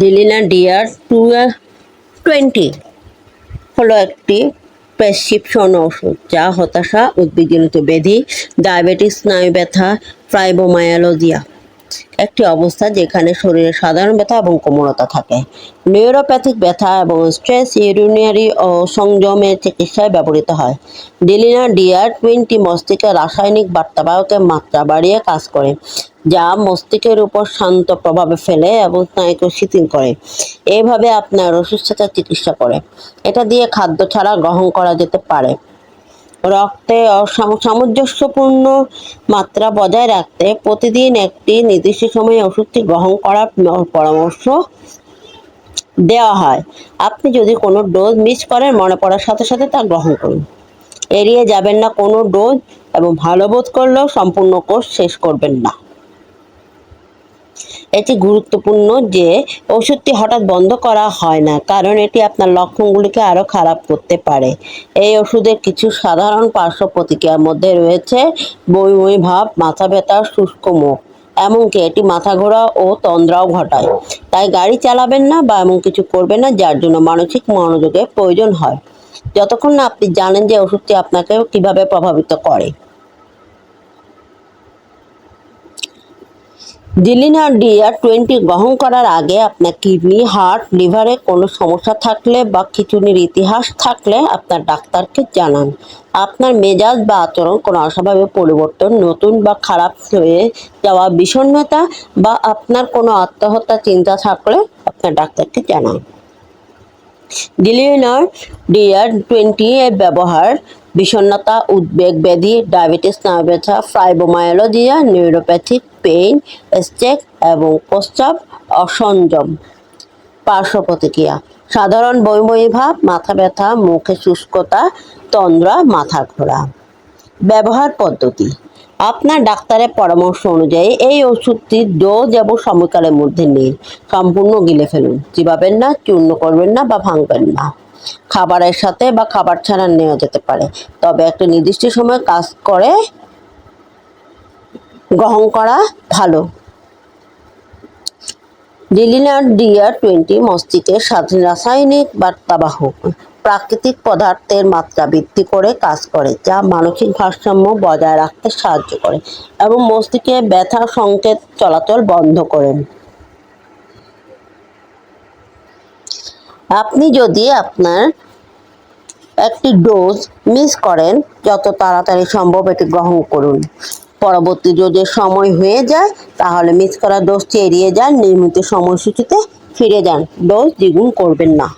ডিলিনা dear to twenty হলো একটি prescription ওষুধ যা হতাশা উদ্বিগ্নজনিত ব্যাধি ডায়াবেটিস স্নায়ু ব্যথা ফ্রাইবোমায়ালজিয়া একটি অবস্থা যেখানে শরীরে সাধারণ ব্যথা এবং কোমলতা থাকে। নিউরোপ্যাথিক ব্যথা এবং স্ট্রেস ইউরিনারি ও সংযমের চিকিৎসায় ব্যবহৃত হয়। ডিলিনা ডিয়ার টোয়েন্টি মস্তিষ্কের রাসায়নিক বার্তাবাহকের মাত্রা বাড়িয়ে কাজ করে। যা মস্তিষ্কের উপর শান্ত প্রভাবে ফেলে এবং স্নায়ুকে শিথিল করে। এইভাবে আপনার অসুস্থতার চিকিৎসা করে। এটা দিয়ে খাদ্য ছাড়া গ্রহণ করা যেতে পারে। রক্তে সামঞ্জস্যপূর্ণ মাত্রা বজায় রাখতে প্রতিদিন একটি নির্দিষ্ট সময়ে ওষুধটি গ্রহণ করার পরামর্শ দেওয়া হয়। আপনি যদি কোনো ডোজ মিস করেন, মনে পড়ার সাথে সাথে তা গ্রহণ করুন। এড়িয়ে যাবেন না কোনো ডোজ এবং ভালো বোধ করলেও সম্পূর্ণ কোর্স শেষ করবেন না। এটি গুরুত্বপূর্ণ যে ওষুধটি হঠাৎ বন্ধ করা হয় না, কারণ এটি আপনার লক্ষণগুলিকে আরও খারাপ করতে পারে। এই ওষুধের কিছু সাধারণ পার্শ্ব প্রতিক্রিয়ার মধ্যে রয়েছে বই ভাব, মাথা ব্যথা, শুষ্ক মুখ, এমনকি এটি মাথা ঘোরা ও তন্দ্রাও ঘটায়। তাই গাড়ি চালাবেন না বা এমন কিছু করবেন না যার জন্য মানসিক মনোযোগের প্রয়োজন হয়। যতক্ষণ না আপনি জানেন যে ওষুধটি আপনাকে কীভাবে প্রভাবিত করে। ডিলিনা ডিয়ার টোয়েন্টি গ্রহণ করার আগে আপনার কিডনি হার্ট লিভারে কোনো সমস্যা থাকলে বা খিচুনির ইতিহাস থাকলে আপনার ডাক্তারকে জানান। আপনার মেজাজ বা আচরণ কোনো অস্বাভাবিক পরিবর্তন, নতুন বা খারাপ হয়ে যাওয়া বিষণ্ণতা বা আপনার কোনো আত্মহত্যা চিন্তা থাকলে আপনার ডাক্তারকে জানান। ডিলিনার ডিয়ার টোয়েন্টি এর ব্যবহার বিষণ্ণতা, উদ্বেগ ব্যাধি ডায়াবেটিস স্নায়ু ব্যথা ফাইবোমায়োলজিয়া নিউরোপ্যাথিক পেইন স্টেক এবং প্রস্রাব অসংযম পার্শ্ব প্রতিক্রিয়া, সাধারণ বইময়ী ভাব মাথা ব্যথা, মুখে শুষ্কতা, তন্দ্রা, মাথা ঘোরা। ব্যবহার পদ্ধতি, আপনার ডাক্তারের পরামর্শ অনুযায়ী এই ওষুধটির ডোজ এবং সময়কালের মধ্যে নিন। সম্পূর্ণ গিলে ফেলুন, চিবাবেন না, চূর্ণ করবেন না বা ভাঙবেন না। খাবারের সাথে বা খাবার ছাড়া নেওয়া যেতে পারে। তবে একটা নির্দিষ্ট সময় কাজ করে গ্রহণ করা ভালো। ডিলিনার ডিয়ার টোয়েন্টি মস্তিষ্কের সাথে রাসায়নিক বার্তাবাহক। প্রাকৃতিক পদার্থের মাত্রা বৃদ্ধি করে কাজ করে, যা মানসিক ভারসাম্য বজায় রাখতে সাহায্য করে এবং মস্তিষ্কে ব্যথা সংকেত চলাচল বন্ধ করেন আপনি যদি আপনার একটি ডোজ মিস করেন, যত তাড়াতাড়ি সম্ভব এটি গ্রহণ করুন। পরবর্তী ডোজের সময় হয়ে যায়, তাহলে মিস করা ডোজটি এড়িয়ে যান, নিয়মিত সময়সূচিতে ফিরে যান। ডোজ দ্বিগুণ করবেন না।